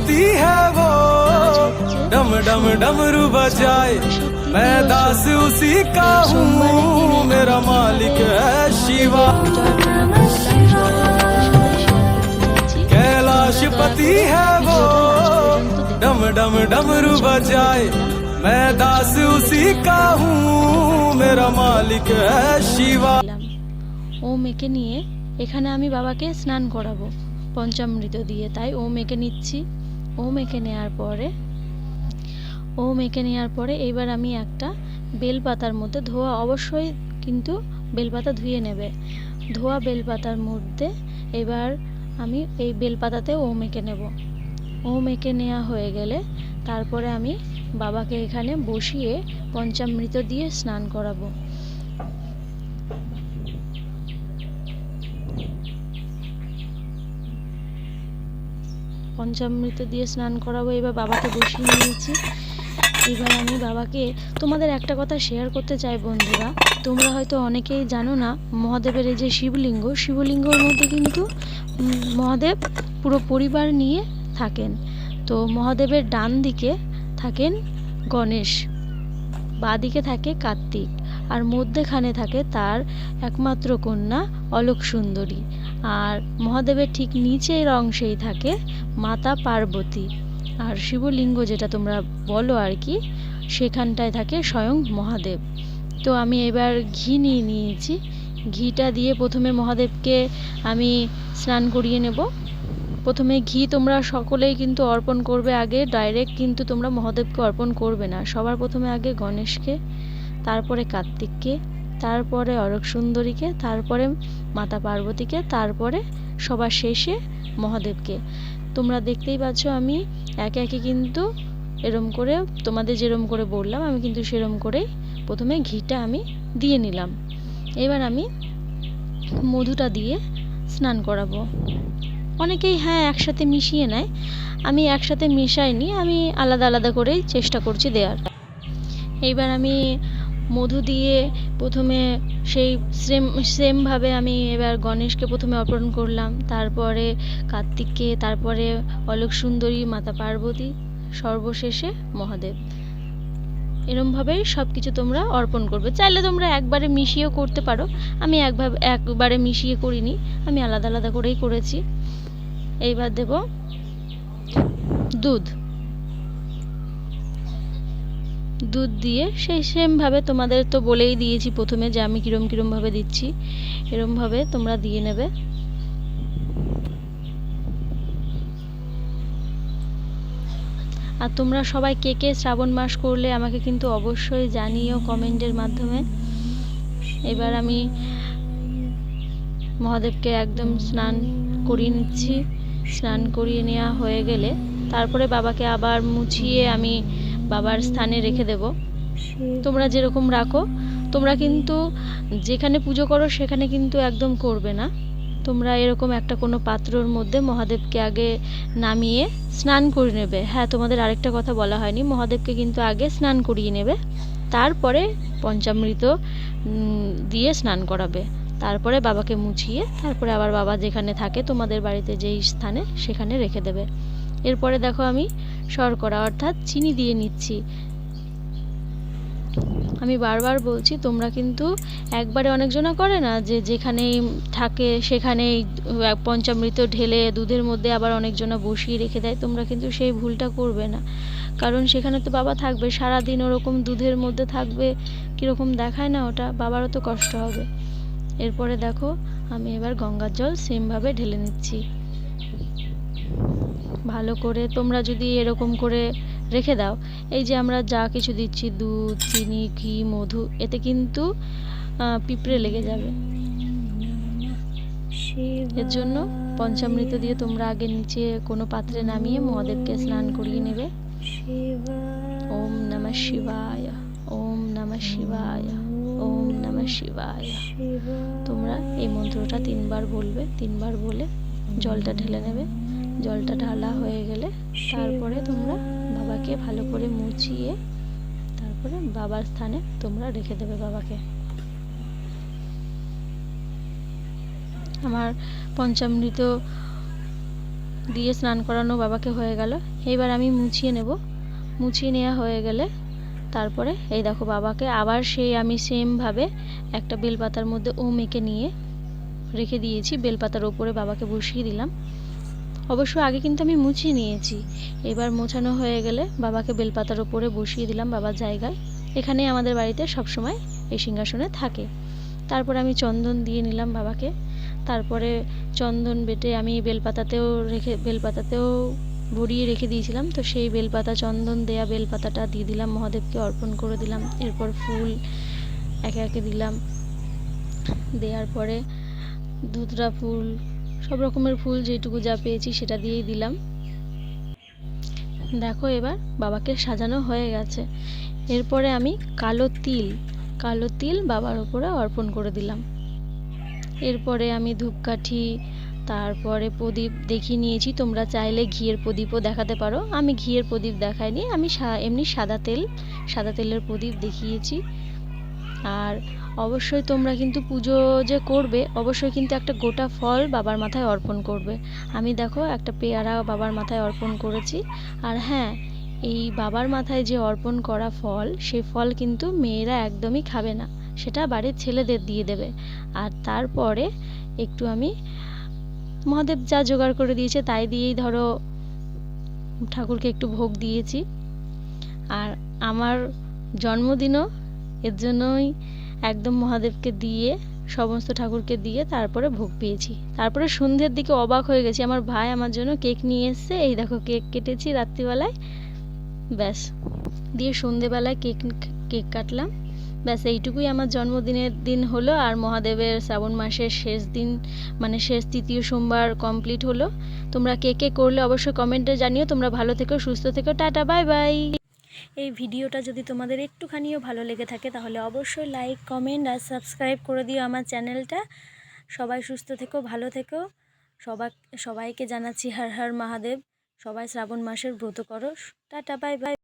पति है वो डम डम डमरू बजाए मैं दास उसी का हूँ मेरा मालिक है शिवा कैलाश पति है वो डम डम डमरू बजाए मैं दास उसी का हूँ मेरा मालिक है शिवा এলাম ও মেকে নিয়ে এখানে আমি বাবাকে স্নান করাবো পঞ্চামৃত দিয়ে তাই ও মেকে নিচ্ছি ও মেকে নেওয়ার পরে, ও মেকে নেওয়ার পরে এবার আমি একটা বেলপাতার মধ্যে ধোয়া অবশ্যই কিন্তু বেলপাতা ধুয়ে নেবে। ধোয়া বেলপাতার মধ্যে এবার আমি এই বেলপাতাতে ও মেকে নেব। ও মেকে নেওয়া হয়ে গেলে তারপরে আমি বাবাকে এখানে বসিয়ে পঞ্চামৃত দিয়ে স্নান করাবো। পঞ্চামৃত দিয়ে স্নান করাবো, এবার বাবাকে বসিয়ে নিয়েছি। এবার আমি বাবাকে, তোমাদের একটা কথা শেয়ার করতে চাই বন্ধুরা। তোমরা হয়তো অনেকেই জানো না, মহাদেবের এই যে শিবলিঙ্গ, শিবলিঙ্গর মধ্যে কিন্তু মহাদেব পুরো পরিবার নিয়ে থাকেন। তো মহাদেবের ডান দিকে থাকেন গণেশ, বাঁ দিকে থাকে কার্তিক, আর মধ্যেখানে থাকে তার একমাত্র কন্যা অলোক সুন্দরী আর মহাদেবের ঠিক নিচের অংশেই থাকে মাতা পার্বতী। আর শিবলিঙ্গ যেটা তোমরা বলো আর কি, সেখানটায় থাকে স্বয়ং মহাদেব। তো আমি এবার ঘি নিয়ে নিয়েছি। ঘিটা দিয়ে প্রথমে মহাদেবকে আমি স্নান করিয়ে নেব। প্রথমে ঘি তোমরা সকলেই কিন্তু অর্পণ করবে আগে, ডাইরেক্ট কিন্তু তোমরা মহাদেবকে অর্পণ করবে না। সবার প্রথমে আগে গণেশকে, তারপরে কার্তিককে তারপরে অরক সুন্দরীকে তারপরে মাতা পার্বতীকে, তারপরে সবার শেষে মহাদেবকে। তোমরা দেখতেই পাচ্ছ আমি একে একে কিন্তু এরম করে, তোমাদের যেরম করে বললাম, আমি কিন্তু সেরম করেই প্রথমে ঘিটা আমি দিয়ে নিলাম। এবার আমি মধুটা দিয়ে স্নান করাবো। অনেকেই হ্যাঁ একসাথে মিশিয়ে নেয়, আমি একসাথে মেশাইনি, আমি আলাদা আলাদা করেই চেষ্টা করছি দেওয়ার এইবার আমি মধু দিয়ে প্রথমে সেই সেম সেমভাবে আমি এবার গণেশকে প্রথমে অর্পণ করলাম। তারপরে কার্তিককে, তারপরে অলোক সুন্দরী মাতা পার্বতী, সর্বশেষে মহাদেব। এরমভাবেই সব কিছু তোমরা অর্পণ করবে। চাইলে তোমরা একবারে মিশিয়েও করতে পারো। আমি একভাবে, একবারে মিশিয়ে করিনি। আমি আলাদা আলাদা করেই করেছি। এইবার দেব দুধ। দুধ দিয়ে, সেই সেমভাবে তোমাদের তো বলেই দিয়েছি প্রথমে যে আমি কিরম কিরমভাবে দিচ্ছি। এরমভাবে তোমরা দিয়ে নেবে। আর তোমরা সবাই কে কে শ্রাবণ মাস করলে আমাকে কিন্তু অবশ্যই জানিও কমেন্টের মাধ্যমে। এবার আমি মহাদেবকে একদম স্নান করিয়ে নিচ্ছি। স্নান করিয়ে নেওয়া হয়ে গেলে, তারপরে বাবাকে আবার মুছিয়ে আমি বাবার স্থানে রেখে দেব। তোমরা যেরকম রাখো, তোমরা কিন্তু যেখানে পুজো করো সেখানে কিন্তু একদম করবে না। তোমরা এরকম একটা কোনো পাত্রর মধ্যে মহাদেবকে আগে নামিয়ে স্নান করে নেবে। হ্যাঁ তোমাদের আরেকটা কথা বলা হয়নি। মহাদেবকে কিন্তু আগে স্নান করিয়ে নেবে, তারপরে পঞ্চামৃত দিয়ে স্নান করাবে। তারপরে বাবাকে মুছিয়ে, তারপরে আবার বাবা যেখানে থাকে তোমাদের বাড়িতে যেই স্থানে সেখানে রেখে দেবে। এরপরে দেখো আমি শর্করা, অর্থাৎ চিনি দিয়ে নিচ্ছি। আমি বারবার বলছি, তোমরা কিন্তু একবারে অনেকজনা করে না যে যেখানেই থাকে সেখানেই পঞ্চামৃত ঢেলে দুধের মধ্যে আবার অনেকজনা বসিয়ে রেখে দেয়, তোমরা কিন্তু সেই ভুলটা করবে না। কারণ সেখানে তো বাবা থাকবে সারা দিন ওরকম দুধের মধ্যে থাকবে, কীরকম দেখায় না ওটা, বাবারও তো কষ্ট হবে। এরপরে দেখো, আমি এবার গঙ্গার জল সেমভাবে ঢেলে নিচ্ছি। ভালো করে তোমরা যদি এরকম করে রেখে দাও। এই যে আমরা যা কিছু দিচ্ছি, দুধ, চিনি, ঘি, মধু, এতে কিন্তু পিঁপড়ে লেগে যাবে। এর জন্য পঞ্চামৃত দিয়ে তোমরা আগে নিচে কোনো পাত্রে নামিয়ে মহাদেবকে স্নান করিয়ে নেবে। ওম নমঃ শিবায়, ওম নমঃ শিবায়, ওম নমঃ শিবায়। তোমরা এই মন্ত্রটা তিনবার বলবে, তিনবার বলে জলটা ঢেলে নেবে। জলটা ঢালা হয়ে গেলে তারপরে তোমরা বাবাকে ভালো করে মুছিয়ে তারপরে বাবার স্থানে তোমরা রেখে দেবে বাবাকে। আমার পঞ্চামৃত দিয়ে স্নান করানো বাবাকে হয়ে গেল। এবার আমি মুছিয়ে নেব। মুছিয়ে নেওয়া হয়ে গেলে তারপরে এই দেখো বাবাকে আবার সেই আমি সেমভাবে একটা বেলপাতার মধ্যে ও মেখে নিয়ে রেখে দিয়েছি। বেলপাতার ওপরে বাবাকে বসিয়ে দিলাম। অবশ্য আগে কিন্তু আমি মুছিয়ে নিয়েছি। এবার মোছানো হয়ে গেলে বাবাকে বেলপাতার ওপরে বসিয়ে দিলাম বাবার জায়গায়। এখানে আমাদের বাড়িতে সবসময় এই সিংহাসনে থাকে। তারপরে আমি চন্দন দিয়ে নিলাম বাবাকে। তারপরে চন্দন বেটে আমি বেলপাতাতেও রেখে, বেলপাতাতেও ভরিয়ে রেখে দিয়েছিলাম। তো সেই বেলপাতা, চন্দন দেয়া বেলপাতাটা দিয়ে দিলাম, মহাদেবকে অর্পণ করে দিলাম। এরপর ফুল একে একে দিলাম। দেওয়ার পরে ধুতরা ফুল সব রকমের ফুল যেটুকু যা পেয়েছি সেটা দিয়েই দিলাম। দেখো এবার বাবাকে সাজানো হয়ে গেছে। এরপরে আমি কালো তিল কালো তিল বাবার উপরে অর্পণ করে দিলাম। এরপরে আমি ধূপকাঠি, তারপরে প্রদীপ দেখিয়ে নিয়েছি। তোমরা চাইলে ঘিয়ের প্রদীপও দেখাতে পারো। আমি ঘিয়ের প্রদীপ দেখাইনি, আমি এমনি সাদা তেল, সাদা তেলের প্রদীপ দেখিয়েছি। আর অবশ্যই তোমরা কিন্তু পুজো যে করবে, অবশ্যই কিন্তু একটা গোটা ফল বাবার মাথায় অর্পণ করবে। আমি দেখো একটা পেয়ারা বাবার মাথায় অর্পণ করেছি। আর হ্যাঁ এই বাবার মাথায় যে অর্পণ করা ফল, সে ফল কিন্তু মেয়েরা একদমই খাবে না। সেটা বাড়ির ছেলেদের দিয়ে দেবে। আর তারপরে একটু আমি মহাদেব যা জোগাড় করে দিয়েছে তাই দিয়েই ধরো ঠাকুরকে একটু ভোগ দিয়েছি। আর আমার জন্মদিনও এর জন্যই একদম মহাদেবকে দিয়ে, সমস্ত ঠাকুরকে দিয়ে তারপরে ভোগ পেয়েছি। তারপরে সন্ধ্যের দিকে অবাক হয়ে গেছি, আমার ভাই আমার জন্য কেক নিয়ে এসছে, এই দেখো কেক কেটেছি রাত্রিবেলায়। ব্যাস, দিয়ে সন্ধেবেলায় কেক কেক কাটলাম। ব্যাস, এইটুকুই আমার জন্মদিনের দিন হলো, আর মহাদেবের শ্রাবণ মাসের শেষ দিন মানে শেষ তৃতীয় সোমবার কমপ্লিট হলো। তোমরা কে কে করলে অবশ্যই কমেন্টে জানিও। তোমরা ভালো থেকো, সুস্থ থেকো, টাটা বাই বাই এই ভিডিওটা যদি তোমাদের একটুখানিও ভালো লেগে থাকে, তাহলে অবশ্যই লাইক কমেন্ট আর সাবস্ক্রাইব করে দিও আমার চ্যানেলটা। সবাই সুস্থ থেকো, ভালো থেকো। সবাই সবাইকে জানাচ্ছি হর হর মহাদেব। সবাই শ্রাবণ মাসের ব্রত করো। Tata bye bye